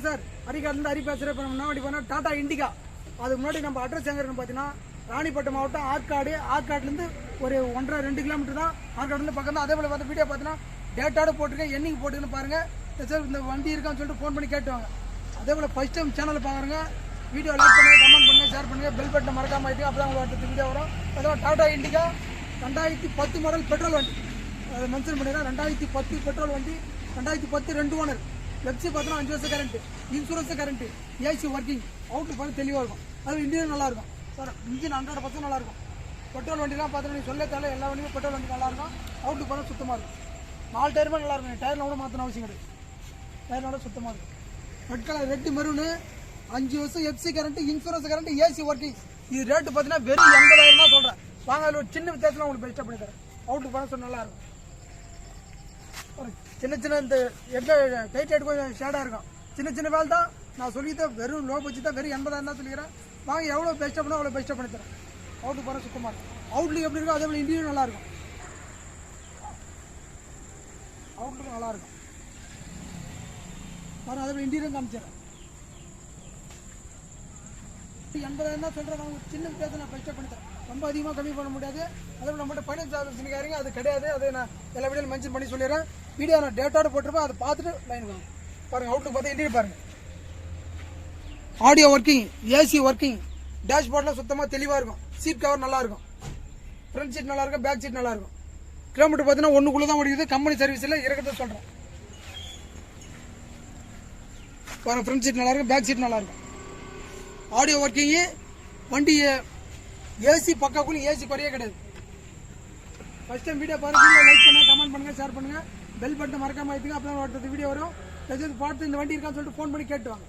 வணக்கம் சார். ஹரிகார்லேருந்து ஹரி பேசுகிறேன் இப்போ நம்ம முன்னாடி போனால் டாடா இண்டிகா. அதுக்கு முன்னாடி நம்ம அட்ரஸ் எங்கே இருக்குன்னு பார்த்தீங்கன்னா ராணிப்பட்டம் மாவட்டம் ஆற்காடு. ஆற்காட்லேருந்து ஒரு ஒன்றரை ரெண்டு கிலோமீட்டர் தான். ஆற்காடுலேருந்து பக்கம் தான் அதே போல் பார்த்து வீடியோ பார்த்தீங்கன்னா டேட்டாடு போட்டிருக்கேன். என்னைக்கு போட்டுக்கன்னு பாருங்கள் சார் இந்த வண்டி இருக்கான்னு சொல்லிட்டு ஃபோன் பண்ணி கேட்டுவாங்க. அதே போல் ஃபஸ்ட் டைம் சேனலை பார்க்குறேங்க வீடியோ லைக் பண்ணுங்கள் கமெண்ட் பண்ணுங்கள் ஷேர் பண்ணுங்கள் பெல் பட்டனை மறக்காம ஆயிட்டு அப்போ தான் உங்களுக்கு வீடியோ வரும். அதே டாடா இண்டிகா ரெண்டாயிரத்தி பத்து மாடல் பெட்ரோல் வண்டி. அதை மென்ஷன் பண்ணிடுறேன். ரெண்டாயிரத்தி பத்து பெட்ரோல் வண்டி ரெண்டாயிரத்தி பத்து ரெண்டு ஓனர். வெப்சி பார்த்தோன்னா அஞ்சு வருஷம் current insurance current AC working outlook பார்த்து தெளிவாக இருக்கும். அது இன்ஜின் நல்லா இருக்கும். சார் இன்ஜின் ஹண்ட்ரட் பர்சன்ட் நல்லா இருக்கும். பெட்ரோல் வண்டிலாம் பார்த்தோன்னா நீ சொல்ல தேவை எல்லா வண்டியும் பெட்ரோல் வண்டி நல்லா இருக்கும். அவுட்லுக் பார்த்தா சுத்தமாக இருக்கும். நாலு டயருமே நல்லா இருக்கும். டயரில் கூட மாற்றணும் அவசியம் கிடையாது. டயரோட சுத்தமாக இருக்கும். ரெட் கலர் ரெட் மெரூனு அஞ்சு வருஷம் FC current insurance current AC working இது ரேட்டு பார்த்தீங்கன்னா வெறும் எண்பதாயிரம் தான் சொல்கிறேன் வாங்க அதில் ஒரு சின்ன வித்தியாசம் உங்களுக்கு பெஸ்ட்டாக பண்ணி தரேன். அவுட்லுக் பண்ண நல்லா இருக்கும். ஒரு சின்ன சின்ன இந்த எட்ல டைட் ஹெட் கொஞ்சம் ஷேடாக இருக்கும். சின்ன சின்ன வேலை தான். நான் சொல்லித்தான் வெறும் லோ பட்ஜெட் தான் வெறும் எண்பதாயிரம் தான் சொல்லிக்கிறேன். வாங்க எவ்வளோ பெஸ்ட்டாக பண்ணோ அவ்வளோ பெஸ்ட்டாக பண்ணி தரேன். போகிற சுத்தமாக இருக்கும். அவுட்லுக் எப்படி இருக்கோ அதே போல் இன்டீரியர் நல்லாயிருக்கும் இருக்கும். நல்லாயிருக்கும் நல்லா அதே போல் இன்டீரியர் காமிச்சிடறேன். எண்பதாயிரம் தான் சொல்கிறேன் ஒரு சின்ன வித்தியாசம் நான் பெஸ்ட்டாக பண்ணித்தரேன். ரொம்ப அதிகமாக கம்மி பண்ண முடியாது. அதோட போல் நம்மகிட்ட ஃபைனான்ஸ் ஆஃபீஸ் அது கிடையாது. அதை நான் எல்லா வீடியோவில் மென்ஷன் பண்ணி சொல்லிடுறேன். வீடியோ நான் டேட்டோட போட்டிருப்பேன். அதை பார்த்துட்டு லைன் வாங்க. பாருங்கள் அவுட்லுக் பார்த்து இன்டீரியர் பாருங்கள் ஆடியோ ஒர்க்கிங் ஏசி ஒர்க்கிங் டேஷ்போர்ட்லாம் சுத்தமாக தெளிவாக இருக்கும். சீட் கவர் நல்லா இருக்கும். ஃப்ரண்ட் சீட் நல்லா இருக்கும். பேக் சீட் நல்லாயிருக்கும் கிலோமீட்டர் பார்த்தீங்கன்னா ஒன்றுக்குள்ளே தான் ஓடிக்குது. கம்பெனி சர்வீஸில் இறக்கத்தை சொல்கிறேன் பாருங்கள் ஃப்ரண்ட் சீட் நல்லாயிருக்கும் பேக் சீட் நல்லாயிருக்கும் ஆடியோ ஒர்க்கிங்கு வண்டி ஏசி பக்காக்குள்ளே ஏசி குறையே கிடையாது. ஃபஸ்ட் டைம் வீடியோ பாருங்கள் லைக் பண்ணுங்கள் கமெண்ட் பண்ணுங்கள் ஷேர் பண்ணுங்கள் பெல் பட்டன் மறக்காமல் வைப்பீங்க அப்புறம் அடுத்த வீடியோ வரும். பார்த்து இந்த வண்டி இருக்கான்னு சொல்லிட்டு ஃபோன் பண்ணி கேட்டுவாங்க